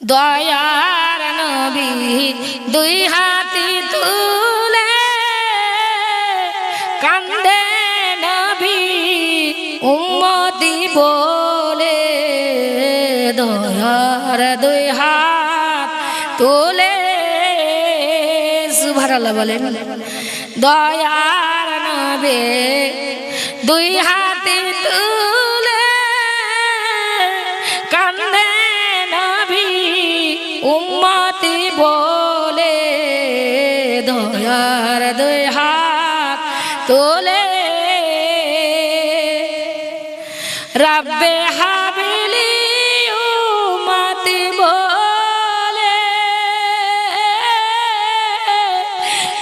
দয়ার নবী দুই হাতি তুলে কান্দে নবী উম্মতি বলে, দয়ার দুই হাত তুলে। সুবহানাল্লাহ বলেন, দয়ার নবী দুই হাতি দয়ার দুই হাত তোলে। রব্বে হাবিলি উম্মতি বলে।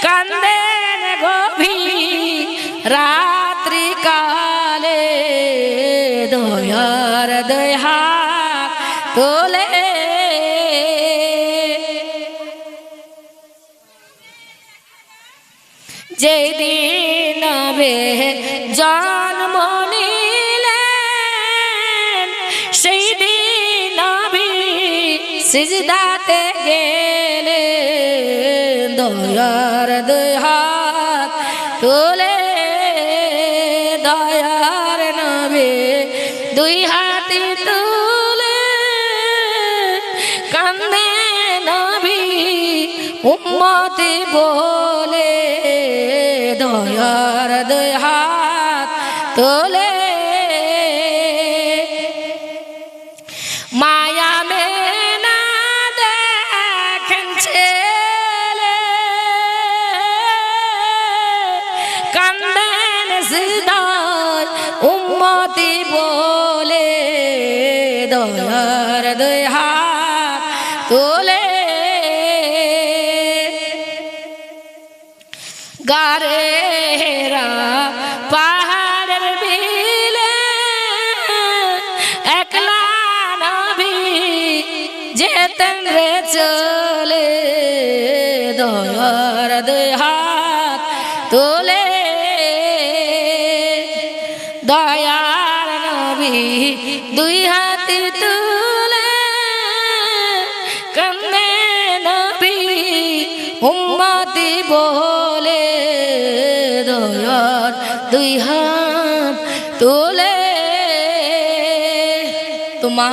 কান্দেন গভীর রাত্রি কালে দয়ার দয়া তোলে। জন্ম নিলেন সেই দিন সিজদাতে গেলে দয়ার দুই তোলে, দয়ার নবী দুই হাতি তুলে। কান্দে নবী উম্মতি বলে দুই হাত তোলে চলে দয়ার দুই হাত তোলে। দয়ার নবী দুই হাতি তুলে কান্দে নবী উম্মতি বলে। দয়ার দুই হাত তোলে। তোমা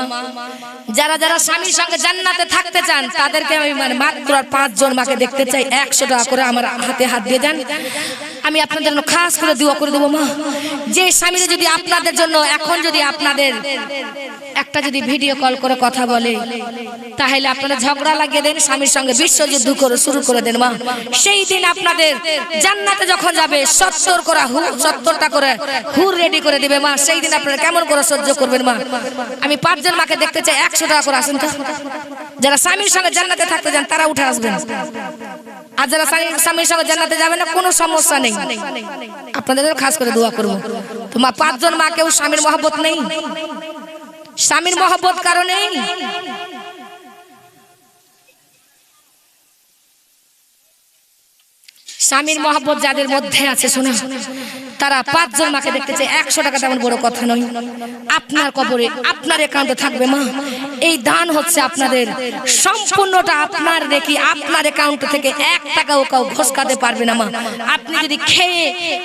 যারা যারা স্বামীর সঙ্গে জান্নাতে থাকতে চান, তাদেরকে আমি মানে মাত্র আর পাঁচজন মাকে দেখতে চাই, একশো টাকা করে আমার হাতে হাত দিয়ে দেন। আমি আপনাদের জন্য খাস করে দোয়া করে দেবো, মা। যে স্বামীরা যদি আপনাদের জন্য, এখন যদি আপনাদের একটা যদি ভিডিও কল করে কথা বলে, তাহলে আপনারা ঝগড়া লাগিয়ে দেন, স্বামীর সঙ্গে বিশ্বযুদ্ধ করে শুরু করে দেন, মা। সেই দিন আপনাদের জান্নাতে যখন যাবে, সত্তর করা হু, সত্তরটা করে হুর রেডি করে দিবে, মা। সেই দিন আপনারা কেমন করে সহ্য করবেন, মা? আমি পাঁচজন মাকে দেখতে চাই, একশো টাকা করে আসেন তো। যারা স্বামীর সঙ্গে জান্নাতে থাকতে যান, তারা উঠে আসবেন। আর যারা স্বামী- স্বামীর সঙ্গে জান্নাতে যাবে না কোনো সমস্যা নেই। আপনাদের খাস করে দোয়া করব। তোমার পাঁচজন মা কেউ স্বামীর মহব্বত নেই? স্বামীর মহব্বত কারণে স্বামীর মহব্বত যাদের মধ্যে আছে শোনা তারা পাঁচজন মাকে দেখতে চায় একশো টাকা তেমন বড় কথা নয়। আপনার কবরে আপনার একাউন্টে থাকবে, মা। এই দান হচ্ছে আপনাদের। সম্পূর্ণটা আপনার দেখি আপনার একাউন্ট থেকে এক টাকাও কাউ ঘোষকাতে পারবে না, মা। আপনি যদি খেয়ে,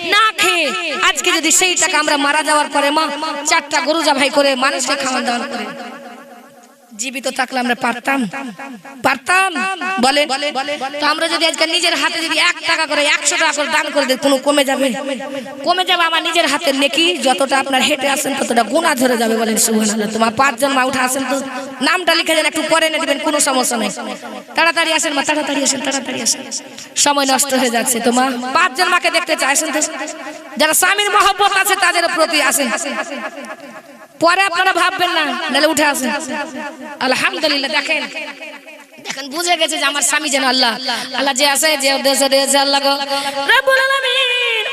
না খেয়ে, আজকে যদি সেই টাকা আমরা মারা যাওয়ার পরে, মা, চারটা গরু জবাই করে মানুষকে খাওয়ান দাওয়ান করে। জীবিত থাকলে আমরা পারতাম। পারতাম? বলে তো আমরা যদি আজকে নিজের হাতে যদি এক টাকা করে একশো টাকা করে দান করে দিই, কোনো কমে যাবে? কমে যাবে আমার নিজের হাতের নেকি? যতটা আপনার হেঁটে আসেন, ততটা গুণা ধরে যাবে বলেন, সুবহানাল্লাহ। তোমার পাঁচজন মা উঠে আসেন তো, নামটা লিখে দেন, একটু পরে এনে দিবেন, কোনো সমস্যা নেই। তাড়াতাড়ি আসেন মা, তাড়াতাড়ি আসেন তাড়াতাড়ি আসেন। সময় নষ্ট হয়ে যাচ্ছে তোমার পাঁচজন মাকে দেখতে চাই আসেন যারা স্বামীর মহব্বত আছে, তাদের প্রতি আসেন। পরে আপনারা ভাববেন না, নাহলে উঠে আসেন। আলহামদুলিল্লাহ, দেখেন। দেখেন, বুঝে গেছে যে আমার স্বামী যেন আল্লাহ। আল্লাহ যে আছে, যে উদ্দেশ্য দিয়েছে আল্লাহ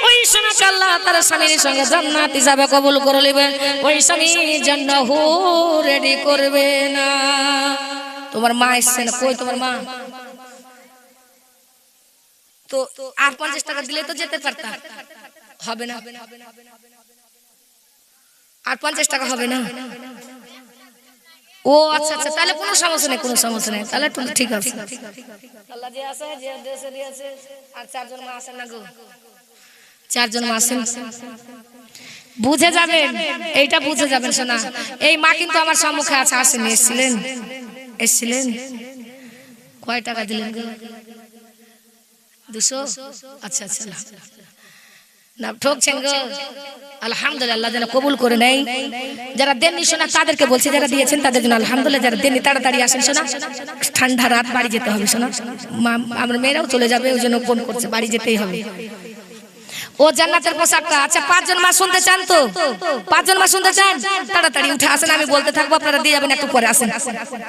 ওই সোনাকে আল্লাহ স্বামীর সঙ্গে জান্নাত হিসাবে কবুল করে নেবেন ওই স্বামীর জন্য হু রেডি করবে না। তোমার মা এসছে না? কই তোমার মা? তো আর পঞ্চাশ টাকা দিলে তো যেতে পারতাম। হবে না? আর পঞ্চাশ টাকা হবে না? ও আচ্ছা আচ্ছা তাহলে কোনো সমস্যা নেই কোনো সমস্যা নেই তাহলে ঠিক আছে। আল্লাহ যে আছে যে দেশে দিয়েছে আর চারজন মা আসেন না গো? চারজন মা আসেন বুঝে যাবেন এইটা বুঝে যাবেন শোনা। এই মা কিন্তু আমার সম্মুখে আছে আসেন এসছিলেন? এসছিলেন? কয় টাকা দিলেন দুশো? আচ্ছা আচ্ছা। না যেন কবুল করে নেই। যারা তাদেরকে বলছি, যারা দিয়েছেন, তাদের যারা তাড়াতাড়ি বাড়ি যেতে হবে মেয়েরাও চলে যাবে, ওই জন্য করছে, বাড়ি যেতেই হবে। ও পোশাকটা আচ্ছা পাঁচজন শুনতে চান তো? পাঁচজন শুনতে চান? তাড়াতাড়ি উঠে আসেন, আমি বলতে থাকব, আপনারা দিয়ে যাবেন, একটু পরে আসেন।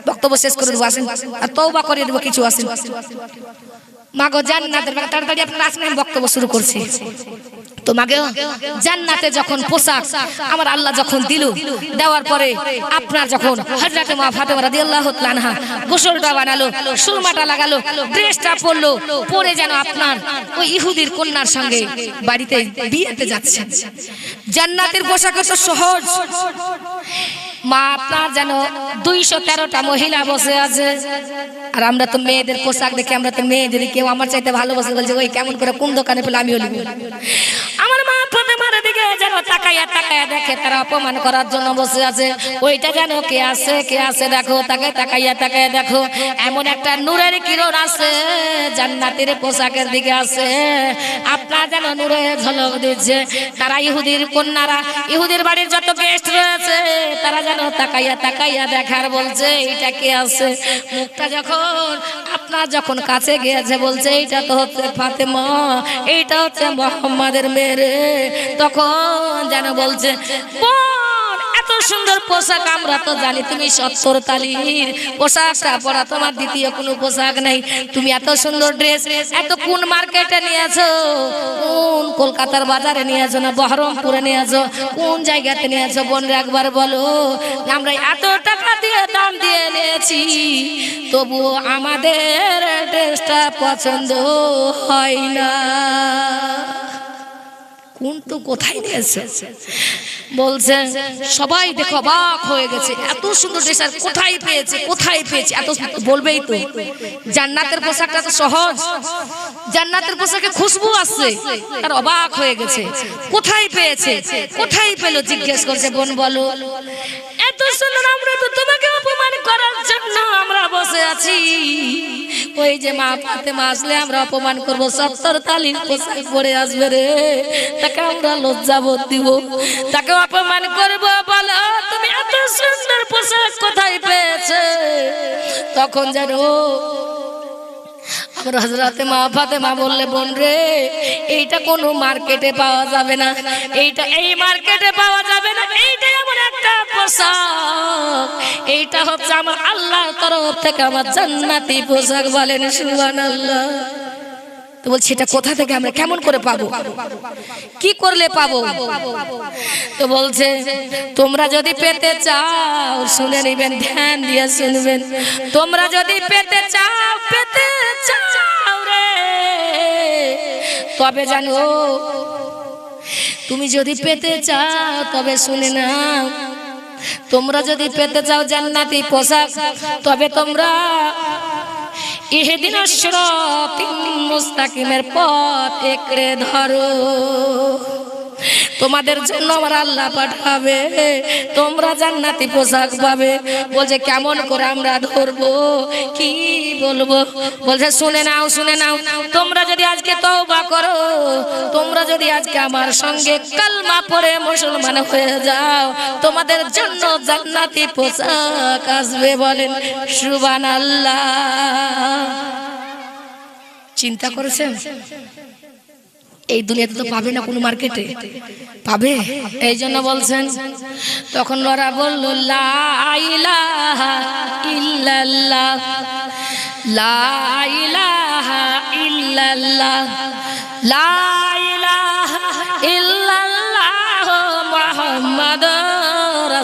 বক্তব্য শেষ করে দেবো, আসেন। আর তৌবা করে দেবো, কিছু আসেন। মাগো জান্নাতের তাড়াতাড়ি আপনারা আসেন, আমি বক্তব্য শুরু করছি। তো মাগেও জান্নাতে যখন পোশাক আমার আল্লাহ যখন দিল, দেওয়ার পরে আপনার যখন হযরতে মা ফাতেমা রাদিয়াল্লাহু তাআলা গোসলটা বানালো, সুরমাটা লাগালো ড্রেসটা পরলো, পরে যেন আপনার ওই ইহুদির কন্যার সঙ্গে বাড়িতে বিয়েতে যাচ্ছে। জান্নাতের পোশাক তো সহজ। মা, আপনার যেন দুইশো তেরোটা মহিলা বসে আছে। আর আমরা তো মেয়েদের পোশাক দেখে, আমরা তো মেয়ে যদি কেউ আমার চাইতে ভালোবাসে বলছে, ওই কেমন করে কোন দোকানে পেলে? আমিও নিব। তাকাইয়া তাকাইয়া দেখে তারা অপমান করার জন্য বসে আছে। ওইটা যেন কে আছে কে আছে দেখো তাকে তাকাইয়া তাকাইয়া দেখো। এমন একটা নূরের কিরণ আছে, জান্নাতের পোশাকের দিকে আছে। আপনার যেন নূরে ঝলক দিচ্ছে। তারা ইহুদির কন্যারা, ইহুদির বাড়ির যত গেস্ট রয়েছে, তারা যেন তাকাইয়া তাকাইয়া দেখার বলছে, এইটা কে আছে? মুখটা যখন আপনার যখন কাছে গিয়েছে, বলছে, এইটা তো হচ্ছে ফাতেমা, এইটা হচ্ছে মোহাম্মদের মেরে তখন যেন বলছে এত সুন্দর পোশাক আমরা তো জানি, তুমি সত্তর তালির পোশাকটা পরা তোমার দ্বিতীয় কোনো পোশাক নেই। তুমি এত সুন্দর ড্রেস এত কোন মার্কেটে নিয়েছো? কোন কলকাতার বাজারে নিয়েছো না বহরমপুরে নিয়েছো? কোন জায়গাতে নিয়েছো? বোন একবার বলো। আমরা এত টাকা দিয়ে দাম দিয়ে নিয়েছি তবু আমাদের ড্রেসটা পছন্দ হয় না। কোন তো কোথায় নিয়েছে বলছে, সবাই দেখো অবাক হয়ে গেছে, এত সুন্দর ড্রেস, আর কোথায় পেয়েছে কোথায় পেয়েছে? এত বলবেই তো। জান্নাতের পোশাকটা তো সহজ। জান্নাতের পোশাকে খুশবু আসছে আর অবাক হয়ে গেছে। কোথায় পেয়েছে? কোথায় পেল? জিজ্ঞেস করছে, বোন বলো। তোমাকে অপমান করার বসে আছি। ওই যে মা আসলে আমরা অপমান আসবে রে। তাকে আমরা তাকে অপমান বলো কোথায় পেয়েছে? তখন আমার হজরতে মা বললে, বোন রে, এইটা কোনো মার্কেটে পাওয়া যাবে না। এইটা এই মার্কেটে পাওয়া যাবে না, এইটা একটা পোশাক। এইটা হচ্ছে আমার আল্লাহর তরফ থেকে আমার জান্নাতি পোশাক বলেন সুবহানাল্লাহ। তো বলছি, এটা কোথা থেকে আমরা কেমন করে পাবো? কি করলে পাবো? তো বলছে, তোমরা যদি পেতে চাও, শুনে নিবেন, ধ্যান দিয়ে শুনবেন। তোমরা যদি পেতে চাও পেতে চাও রে। তবে জানো তুমি যদি পেতে চাও, তবে শুনে নাও। তোমরা যদি পেতে চাও জান্নাতি পোশাক, তবে তোমরা ইহেদিন মুস্তাকিমের পথ একড়ে ধরো। তোমাদের জন্য আমার আল্লাহ পাঠাবে। তোমরা জান্নাতি পোশাক পাবে। বলছে কেমন করে আমরা ধরবো? কি বলব? বলছে শুনে নাও শুনে নাও। তোমরা যদি আজকে তওবা করো তোমরা যদি আজকে আমার সঙ্গে কালমা পড়ে মুসলমান হয়ে যাও তোমাদের জন্য জান্নাতি পোশাক আসবে বলেন। সুবান আল্লাহ চিন্তা করেছেন? এই দুনিয়াতে তো পাবে না কোনো মার্কেটে। পাবে? এই জন্য বলছেন, তখন ওরা বলল লাইলাহা ইল্লাল্লাহ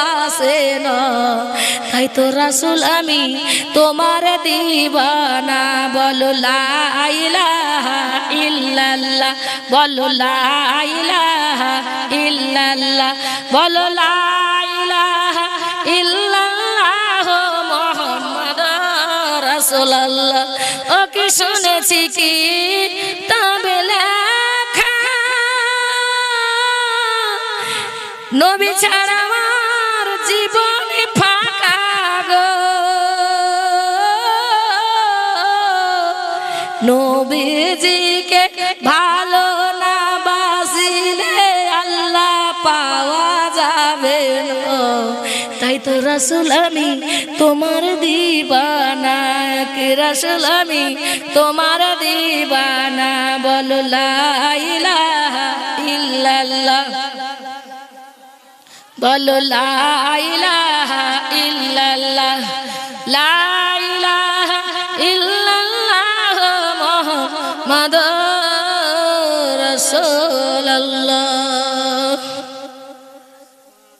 বাসে না। তাই তো রাসুল আমি তোমার দিবানা। বলো লাইলাহা বলো লাইলাহা বলো লাইলাহা ইল্লাল্লাহ ও কি শুনেছি কি? তবে নবী ছাড়া নবীজিকে ভালো না বাসিলে আল্লাহ পাওয়া যাবে তাই তো রাসুল আমি তোমার দিবানা। কে রাসুল আমি তোমার দিবানা বলো লাইলাহা ইল্লাল্লাহ। বলো লাইলাহা ইল্লাল্লাহ। লাইলাহা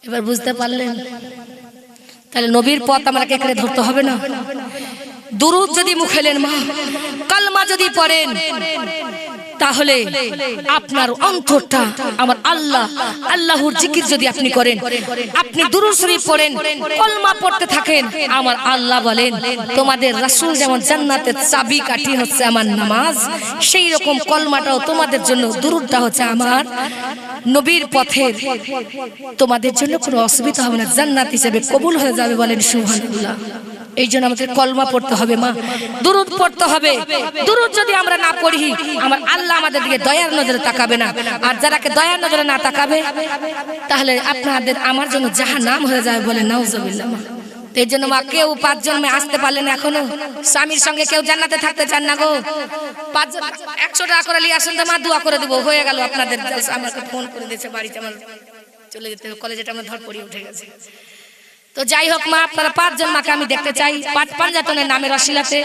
এবার বুঝতে পারলেন? তাহলে নবীর পথ আমাকে এখানে ধরতে হবে না? দুরুদ যদি মুখেলেন মা, কালমা যদি পড়েন তাহলে আপনার অন্তরটা আমার আল্লাহ, আল্লাহর জিকির যদি আপনি করেন, আপনি দুরুদ শরীফ পড়েন, কলমা পড়তে থাকেন, আমার আল্লাহ বলেন, তোমাদের রাসূল যেমন জান্নাতের চাবি কাঠি হচ্ছে আমার নামাজ, সেই রকম কলমাটাও তোমাদের জন্য, দুরুদটা হচ্ছে আমার নবীর পথে। তোমাদের জন্য কোনো অসুবিধা হবে না, জান্নাত হিসেবে কবুল হয়ে যাবে বলেন সুবহানাল্লাহ। এই জন্য আমাদের কলমা পড়তে হবে, মা। দুরুদ পড়তে হবে। দুরুদ যদি আমরা না পড়ি, আমার আল্লাহ আমাদের দিকে দয়ার নজরে তাকাবে না। আর যারাকে দয়ার নজরে না তাকাবে, তাহলে আপনাদের আমার জন্য যাহা নাম হয়ে যাবে বলে নাউজুবিল্লাহ এই জন্য মা, কেউ পাঁচজন মেয়ে আসতে পারলেন এখনও। স্বামীর সঙ্গে কেউ জান্নাতে থাকতে চান না গো। পাঁচজন, একশো টাকা করে নিয়ে আসেন তো, মা, দোয়া করে দেবো। হয়ে গেল আপনাদের আমাকে ফোন করে দিয়েছে বাড়িতে আমার। চলে যেতে হবে। কলেজেটা আমার ধর পড়িয়ে উঠে গেছে। তো যাই হোক মা, আপনারা পাঁচজন মাকে আমি দেখতে চাই। পাঁচ পাঞ্জাতনের নামের রসিলাতে।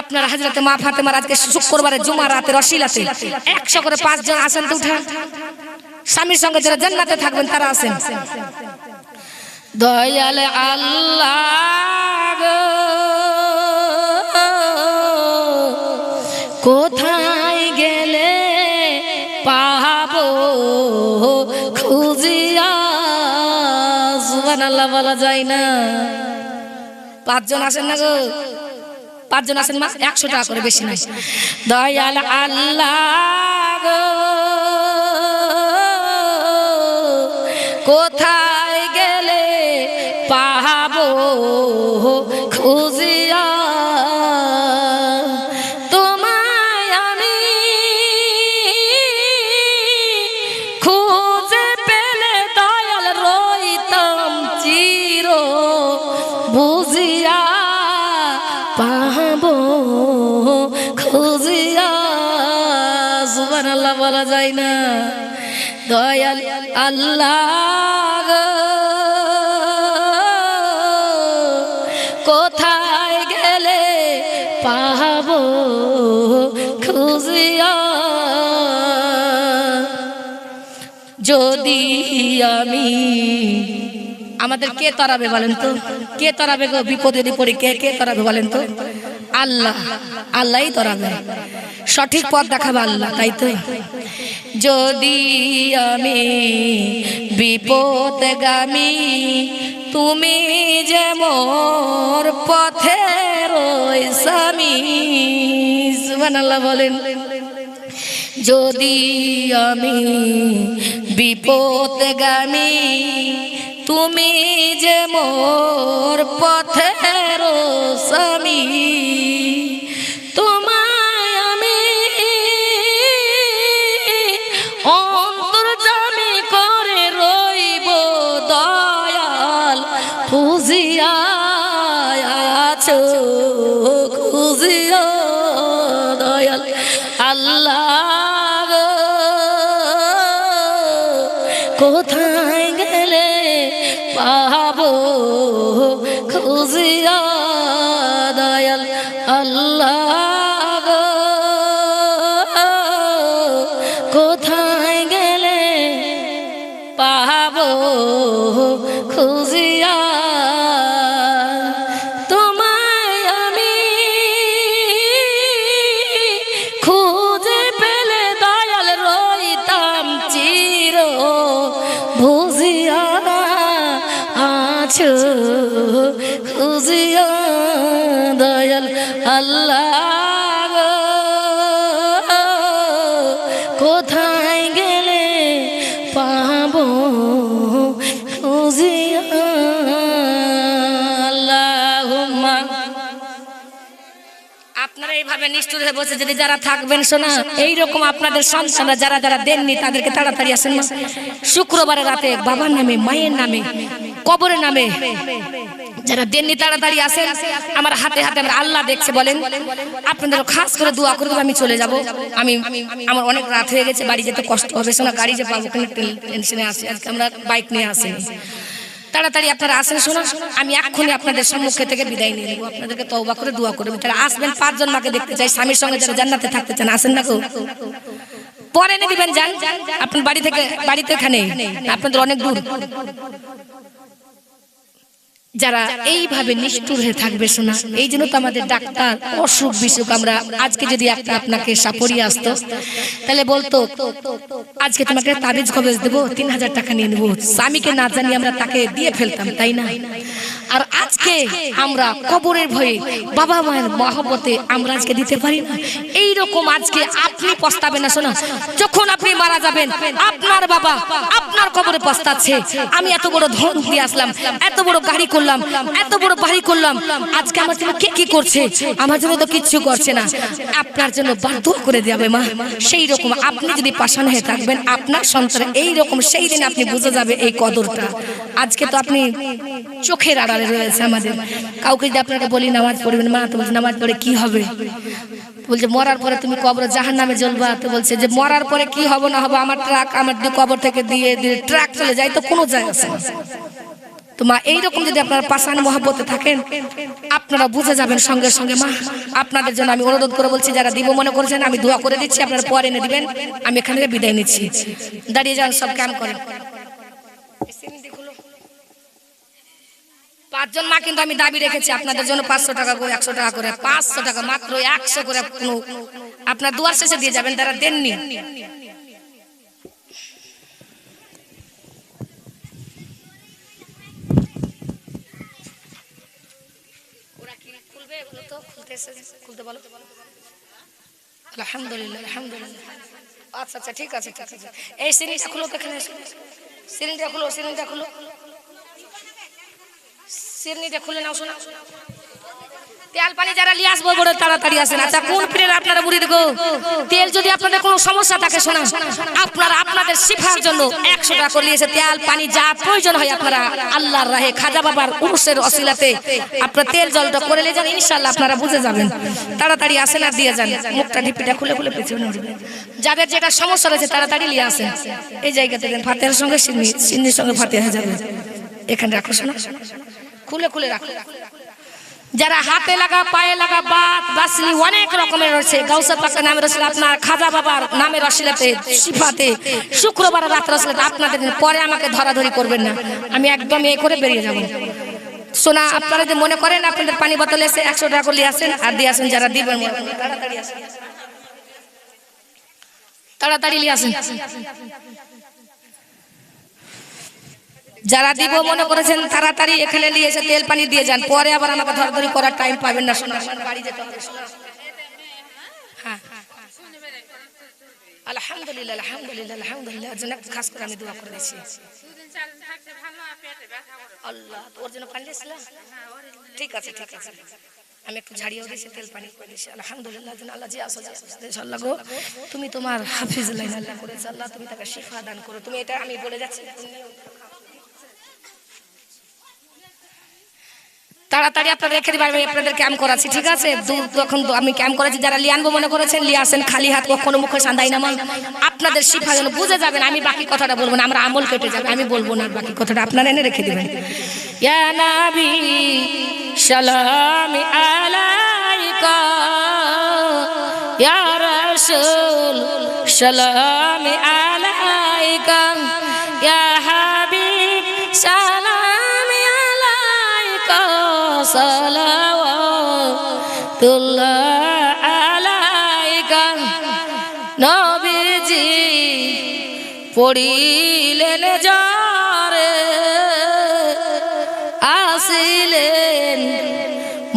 আপনার হাজরাতে মা ফাতেমার আজকে শুক্রবারে জুমা রাতে রসিলাতে। একশো করে পাঁচজন আসেন তো উঠা স্বামীর সঙ্গে যারা জান্নাতে থাকবেন, তারা আসেন। দয়াল আল্লাহ কোথায় সুবহানাল্লাহ বলা যায় না। পাঁচজন আসেন না গো? পাঁচজন আসেন মা? একশো টাকা করে বেশি নাই দয়াল আল্লাহ কোথায় গেলে পাহাবো? খুঁজিয়া সুবহানাল্লাহ বলা যায় না। দয়াল আল্লাহ কোথায় গেলে পাহাব খুঁজিয়া? যদি আমি আমাদের কে তরাবে বলেন তো? কে তরাবে গো? বিপদে পড়ি কে কে তরাবে বলেন তো? আল্লাহ, আল্লাহই তরাবে। সঠিক পথ দেখাবে আল্লাহ, তাই তো? যদি আমি বিপদগামী, তুমি যে মোর পথের স্বামী সুবহানাল্লাহ বলেন। যদি আমি বিপদগামী, তুমি যে মোর পথের স্বামী পাবো খুঁজি বসে যদি যারা থাকবেন, শোনা, এইরকম আপনাদের সন্তানরা যারা যারা দেননি, তাদেরকে তাড়াতাড়ি আসেন না শুক্রবারে রাতে বাবার নামে, মায়ের নামে, কবরের নামে যারা দেননি, তাড়াতাড়ি আসেন। আমার হাতে হাতে আমার আল্লাহ দেখছে, বলেন, আপনাদের খাস করে দোয়া করে আমি চলে যাব। আমি, আমার অনেক রাত হয়ে গেছে, বাড়ি যেতে কষ্ট হবে। শোনা, গাড়ি যে পাবো টেনশনে আসি আজকে আমরা বাইক নিয়ে আসিনি। তাড়াতাড়ি আপনারা আসেন শোনা আমি এক্ষুনি আপনাদের সম্মুখে থেকে বিদায় নিয়ে নেব। আপনাদেরকে তওবা করে দোয়া করব তারা আসবেন, পাঁচজন মাকে দেখতে চাই। স্বামীর সঙ্গে যারা জান্নাতে থাকতে চান, আসেন না কেউ পরে এনে দিবেন, যান। আপনার বাড়ি থেকে বাড়িতে এখানে। আপনাদের অনেক দূর। যারা এইভাবে নিষ্ঠুর হয়ে থাকবে শোনা এই জন্য তো আমাদের ডাক্তার অসুখ বিসুখ আমরা আজকে যদি একটা আপনাকে সাপড়িয়ে আসতো, তাহলে বলতো, আজকে তোমাকে তাবিজ কবেজ দেবো, তিন হাজার টাকা নিয়ে নেব। স্বামীকে না জানি আমরা তাকে দিয়ে ফেলতাম, তাই না? আর আজকে আমরা কবরের ভয়ে বাবা মায়ের মহব্বতে আমরা আজকে দিতে পারি না। এই রকম আজকে আপনি পস্তাবেন না শোনা যখন আপনি মারা যাবেন, আপনার বাবা আপনার কবরে পস্তাচ্ছে। আমি এত বড় ধন দিয়ে আসলাম, এত বড় গাড়ি করলাম এত বড় বাড়ি করলাম। আজকে আমার জন্য কে কি করছে? আমার জন্য তো কিচ্ছু করছে না। আপনার জন্য বাধ্য করে দেবে মা। সেই রকম আপনি যদি পাশান হয়ে থাকবেন, আপনার সন্তান এই রকম সেই দিন আপনি বুঝে যাবে এই কদরটা। আজকে তো আপনি চোখের আড়ালে রয়েছে আমাদের। কাউকে যদি আপনাকে বলি, নামাজ পড়বেন, মা তো বলছে নামাজ পড়ে কি হবে? বলছে, মরার পরে তুমি কবর জাহান নামে জ্বলবা? তো বলছে যে, মরার পরে কি হবে না হবে? আমার ট্রাক আমার কবর থেকে দিয়ে দিয়ে ট্রাক চলে যায়, তো কোনো না। তো মা এইরকম যদি আপনারা পাশান মহাব্বতে থাকেন, আপনারা বুঝে যাবেন সঙ্গে সঙ্গে, মা, আপনাদের জন্য আমি অনুরোধ করে বলছি, যারা দিব মনে করেছেন, আমি দোয়া করে দিচ্ছি, আপনারা পরে এনে দিবেন, আমি এখান থেকে বিদায় নিচ্ছি। দাঁড়িয়ে যান, সব কাম করেন। পাঁচজন মা কিন্তু আমি দাবি রেখেছি, আপনাদের জন্য পাঁচশো টাকা করে, একশো টাকা করে, পাঁচশো টাকা মাত্র, একশো করে আপনার দুয়ার শেষে দিয়ে যাবেন, তারা দেননি ওরা কি খুলবে বলো তো খুলতে এসেছে খুলতে বলো। আলহামদুলিল্লাহ আলহামদুলিল্লাহ। আচ্ছা আচ্ছা ঠিক আছে ঠিক আছে। এই সিরিজটা খুলো তো এখানে সিরিজটা খুলো সিরিজটা খুলো। সিরনিটা খুলে নাও, শোনা। তেল পানি যারা লিয়ে আসব তাড়াতাড়ি আসেন আপনারা দেখো তেল যদি আপনাদের কোনো সমস্যা থাকে শোনা জন্য একশো টাকা করে নিয়েছে তেল পানি যা প্রয়োজন হয় আপনারা রাহে খাজা তেল জলটা করে নিয়ে যান ইনশাল্লাহ আপনারা বুঝে যাবেন। তাড়াতাড়ি আসেন আর দিয়ে যান। মুখটা ঢিপিটা খুলে খুলে পেছনে যাদের যেটা সমস্যা রয়েছে তাড়াতাড়ি নিয়ে আসেন। এই জায়গা থেকে ফাতেহার সঙ্গে সিন্নি সিন্নির সঙ্গে ফাতেহা এখানে রাখো শোনা। খুলে খুলে রাখো। যারা হাতে লাগা, পায়ে লাগা বাত বাসলি অনেক রকমের রয়েছে। গাউসা পাকা নামে রয়েছে আপনার খাজা বাবার নামে রসিলাতে শিফাতে শুক্রবার রাত রসিলাতে আপনাদের পরে আমাকে ধরাধরি করবেন না। আমি একদম এ করে বেরিয়ে যাব। সোনা, আপনারা যদি মনে করেন আপনাদের পানি বোতল এসে একশো টাকা করে নিয়ে আসেন, আর দিয়ে আসেন যারা দিবেন তাড়াতাড়ি তাড়াতাড়ি আসেন। যারা দিব মনে করেছেন তাড়াতাড়ি এখানে নিয়ে এসে তেল পানি দিয়ে যান পরে আবার আমাকে ধরাধরি করার টাইম পাবেন না। শোনা বাড়ি যেতে হবে। হ্যাঁ। আলহামদুলিল্লাহ আলহামদুলিল্লাহ আলহামদুলিল্লাহ এর জন্য খাস করে আমি দোয়া করে দিচ্ছি আল্লাহ ওর জন্য পানি দিয়েছিলাম? ঠিক আছে ঠিক আছে। আমি একটু ঝাড়িয়েও দিয়েছি তেল পানি করে দিয়েছি। আলহামদুলিল্লাহ যেন আল্লাহ জি আসো জি আসো দেশ আল্লাহ গো তুমি তোমার হাফিজ লাইন আল্লাহ করেছে আল্লাহ তুমি তাকে শিফা দান করো। তুমি এটা আমি বলে যাচ্ছি। তাড়াতাড়ি আপনারা রেখে দিবেন, আমি আপনাদের ক্যাম্প করাচ্ছি, ঠিক আছে? তখন আমি ক্যাম্প করাচ্ছি যারা লিয়ে আনব মনে করেছেন, লিয়ে আসেন খালি হাত, কখনো মুখে সান্দাই না আপনাদের শিফা যেন বুঝে যাবেন, আমি বাকি কথাটা বলব না, আমরা আমল কেটে যাবে, আমি বলব না, বাকি কথাটা আপনারা এনে রেখে দিবেন। সালামি আলাইকা। ইয়া রাসূল, সালামি আলাইকা। সালাওয়াতুল্লাহ আলাইকা। নবীজি পড়িলেন জরে আসিলেন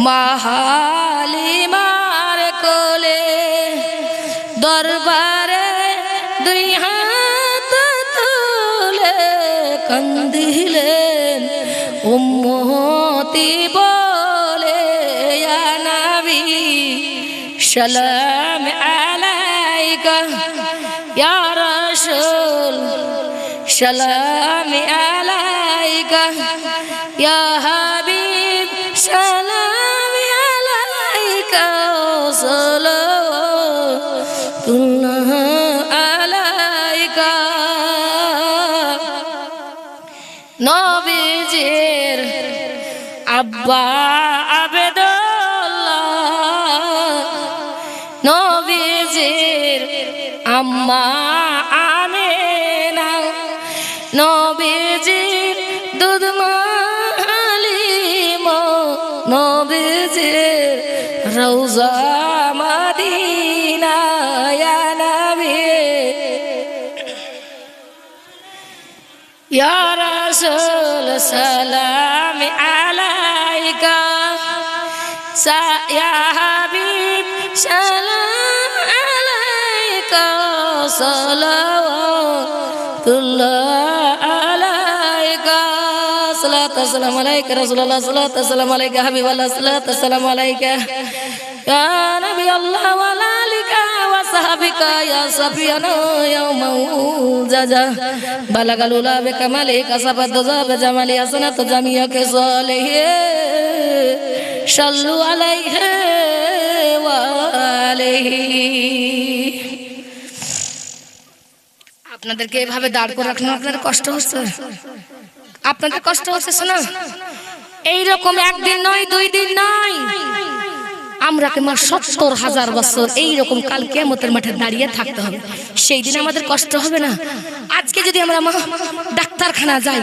মাহালিমার কোলে। দরবারে দুই হাত তুলে কান্দিলেন উম্মতি বলে। সালাম আলাইকা ইয়া রাসূল সালাম আলাইকা ইয়া হাবিব সালাম আলাইকা সালাতুল্লাহ আলাইকা। নবীজির আব্বা আম্মা আমেনা নবীজির দুধ মালিম নবীজির রৌজা রাসূল, সালাম আলাইকা। সা ইয়া হাবিব, সালাম আলাইকা। সালাওয়াতুল্লাহ আলাইকা সালাতু সালাম আলাইকা রাসূলুল্লাহ সালাতু সালাম আলাইকা হাবিবাল্লাহ সালাতু সালাম আলাইকা ইয়া নবী আল্লাহ ওয়া আলিকা ওয়া সাহাবিকা ইয়া সাফিয়ানা ইয়া মাউজাজা বালাগাল উলা বিকামালি কাসাবাত দুজা বিজামালি হাসানাত জামিয়া কে সালিহি সাল্লু আলাইহি ওয়া আলিহি আপনাদেরকে এভাবে দাঁড় করে রাখলে আপনাদের কষ্ট হচ্ছে? আপনাদের কষ্ট হচ্ছে, শোনা। এইরকম একদিন নয়, দুই দিন নয়। আমরা কেমন সত্তর হাজার বছর এইরকম কাল কেমতের মাঠে দাঁড়িয়ে থাকতে হবে? সেই দিন আমাদের কষ্ট হবে না। আজকে যদি আমরা ডাক্তারখানা যাই,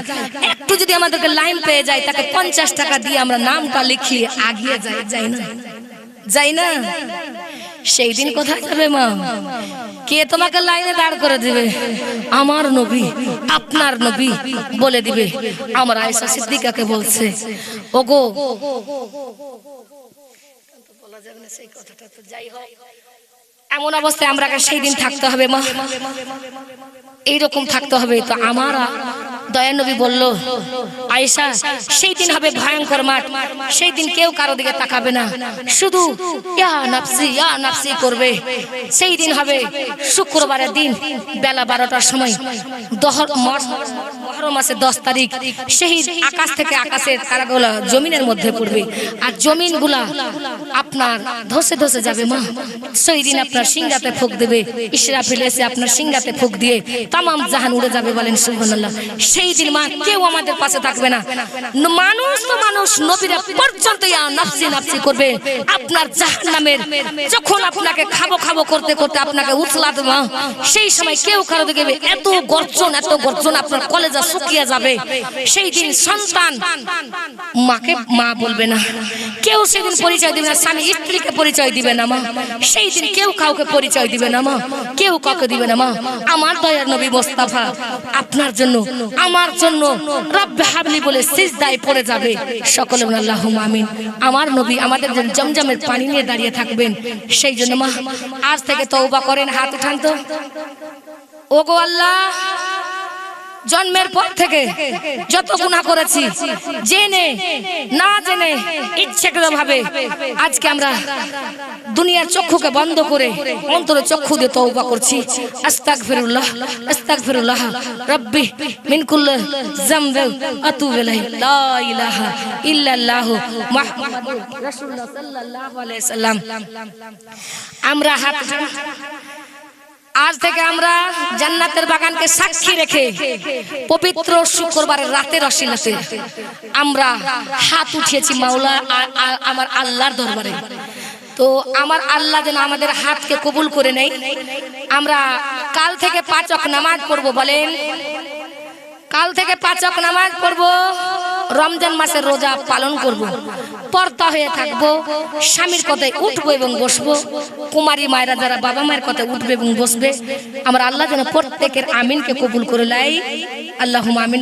একটু যদি আমাদেরকে লাইন পেয়ে যাই তাকে পঞ্চাশ টাকা দিয়ে আমরা নামটা লিখিয়ে আগিয়ে যাই যাই না? যাই না? সেই দিন কোথায় যাবে মা? কে তোমাকে লাইনে দাঁড় করে দিবে? আমার নবী, আপনার নবী বলে দিবে। আমার আয়েশা সিদ্দিকাকে বলছে, ওগো, এমন অবস্থায় আমরা সেই দিন থাকতে হবে মা? এইরকম থাকতে হবে তো আমার দয়ানবী বলল, আয়েশা, সেই দিন হবে ভয়ঙ্কর মাঠ। সেই দিন কেউ কারও দিকে তাকাবে না। শুধু ইয়া নাফসি ইয়া নাফসি করবে। সেই দিন হবে শুক্রবারের দিন, বেলা বারোটার সময়। দহর দশ তারিখ। সেই আকাশ থেকে আকাশের তারাগুলা জমিনের মধ্যে পড়বে। আর জমিনগুলা আপনার ধসে ধসে যাবে, মা। সেই দিন আপনার সিংহাতে ফুক দেবে। ইসরাফিল এসে আপনার সিংহাতে ফুক দিয়ে তামাম জাহান উড়ে যাবে বলেন সুবহানাল্লাহ। সেই দিন মা কেউ আমাদের পাশে থাকবে না। মানুষ তো মানুষ, নবীরা পর্যন্ত নাফসি নাফসি করবে। আপনার জাহান্নামের যখন আপনাকে খাব খাব করতে করতে আপনাকে উথলাতে মা, সেই সময় কেউ কারও দিকে এত গর্জন এত গর্জন আপনার কলেজা শুকিয়ে যাবে। সেই দিন সন্তান মাকে মা বলবে না। কেউ সেদিন পরিচয় দিবে না, স্বামী স্ত্রীকে পরিচয় দিবে না, মা। সেই দিন কেউ কাউকে পরিচয় দিবে না, মা। কেউ কাউকে দিবে না, মা। আমার দয়ার নবী মোস্তাফা, আপনার জন্য আমার জন্য রব্বে হাবলি বলে সিজদায় পড়ে যাবে। সকলে বলে, আল্লাহুম্মা আমিন। আমার নবী আমাদের জমজমের পানি নিয়ে দাঁড়িয়ে থাকবেন। সেই জন্য মা, আজ থেকে তওবা করেন, হাত উঠান তো। ওগো আল্লাহ জন্মের পর থেকে যত গুণা করেছি, জেনে, না জেনে ইচ্ছেকৃত ভাবে আজকে আমরা দুনিয়ার চক্ষুকে বন্ধ করে, অন্তরে চক্ষু দিয়ে তওবা করছি। আস্তাগফিরুল্লাহ আস্তাগফিরুল্লাহ, রব্বি মিন কুল্লি যামবিন আতুবু ইলাইহি। লা ইলাহা ইল্লাল্লাহু মুহাম্মাদুর রাসূলুল্লাহ সাল্লাল্লাহু আলাইহি সাল্লাম। আমরা হাত আজ থেকে আমরা জান্নাতের বাগানকে সাক্ষী রেখে পবিত্র শুক্রবারের রাতের অশিলাতে আমরা হাত উঠিয়েছি মাওলা আমার আল্লাহর দরবারে। তো আমার আল্লাহ যেন আমাদের হাতকে কবুল করে নেই আমরা কাল থেকে পাঁচক নামাজ পড়ব বলেন। কাল থেকে পাঁচক নামাজ পড়ব। রমজান মাসের রোজা পালন করব। পর্দা হয়ে থাকব, স্বামীর কথায় উঠবো এবং বসবো, কুমারী মায়েরা যারা বাবা মায়ের কথায় উঠবে এবং বসবে, আমার আল্লাহ যেন প্রত্যেকের আমিনকে কবুল করে লাই আল্লাহ আমিন